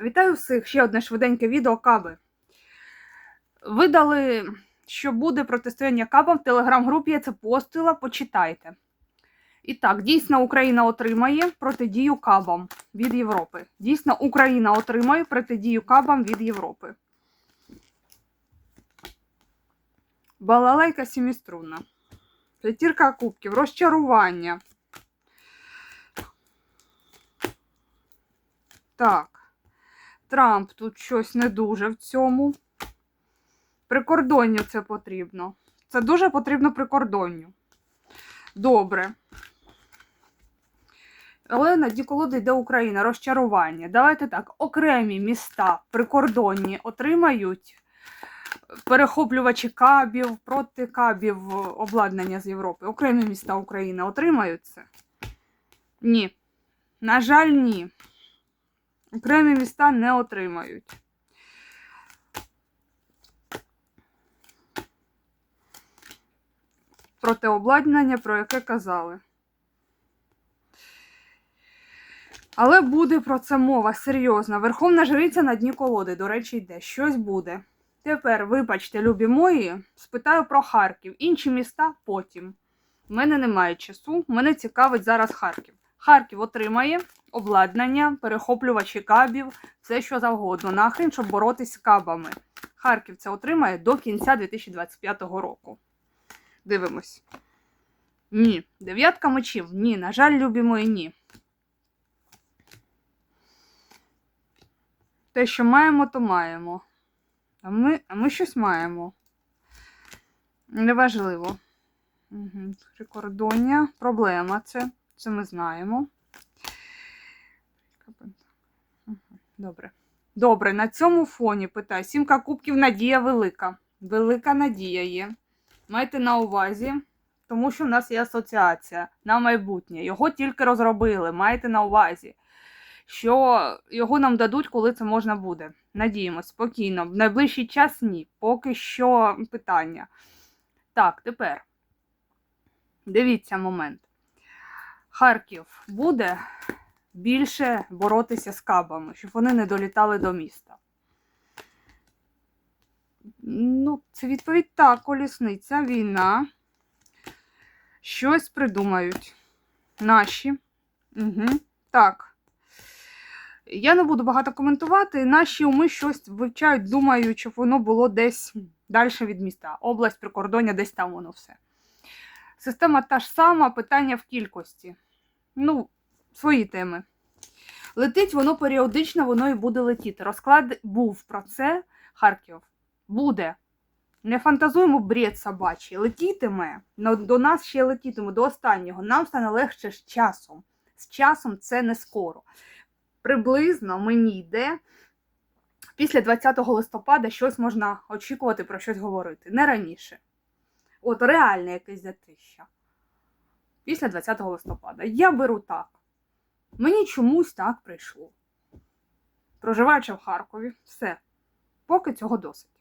Вітаю всіх! Ще одне швиденьке відео каби. Видали, що буде протистояння кабам в телеграм-групі. Я це постила, почитайте. І так, дійсно, Україна отримає протидію кабам від Європи. Дійсно, Україна отримає протидію кабам від Європи. Балалайка сіміструнна. П'ятірка кубків, розчарування. Так. Трамп тут щось не дуже в цьому. Прикордонню це потрібно. Це дуже потрібно прикордонню. Добре. Але на йде Україна, розчарування. Давайте так, окремі міста прикордонні отримають перехоплювачі кабів, проти кабів обладнання з Європи. Окремі міста України отримають це? Ні. На жаль, ні. Окремі міста не отримають. Про те обладнання, про яке казали. Але буде про це мова серйозна. Верховна жриця на дні колоди, до речі, йде. Щось буде. Тепер, вибачте, любі мої, спитаю про Харків. Інші міста потім. У мене немає часу. Мене цікавить зараз Харків. Харків отримає обладнання, перехоплювачі кабів, все що завгодно. Нахрен, щоб боротися з кабами. Харків це отримає до кінця 2025 року. Дивимось. Ні. Дев'ятка мечів. Ні. На жаль, любі мої, ні. Те, що маємо, то маємо. А ми, а ми щось маємо. Неважливо. Угу. Прикордоння. Проблема це. Це ми знаємо. Добре. Добре, на цьому фоні питаю. Сімка кубків надія велика. Велика надія є. Майте на увазі, тому що в нас є асоціація на майбутнє. Його тільки розробили. Майте на увазі, що його нам дадуть, коли це можна буде. Надіємось, спокійно. В найближчий час ні. Поки що питання. Так, тепер. Дивіться момент. Харків буде більше боротися з кабами, щоб вони не долітали до міста. Ну, це відповідь так, колісниця, війна. Щось придумають. Наші. Угу. Так. Я не буду багато коментувати. Наші уми щось вивчають, думають, щоб воно було десь далі від міста. Область, прикордоння, десь там воно все. Система та ж сама, питання в кількості. Ну, свої теми. Летить воно періодично, воно і буде летіти. Розклад був про це. Харків. Буде. Не фантазуємо бред собачий. Летітиме, до нас ще летітиме, до останнього. Нам стане легше з часом. З часом це не скоро. Приблизно мені йде. Після 20 листопада щось можна очікувати про щось говорити. Не раніше. От реальне якесь затища. Після 20 листопада. Я беру так. Мені чомусь так прийшло. Проживаючи в Харкові, все. Поки цього досить.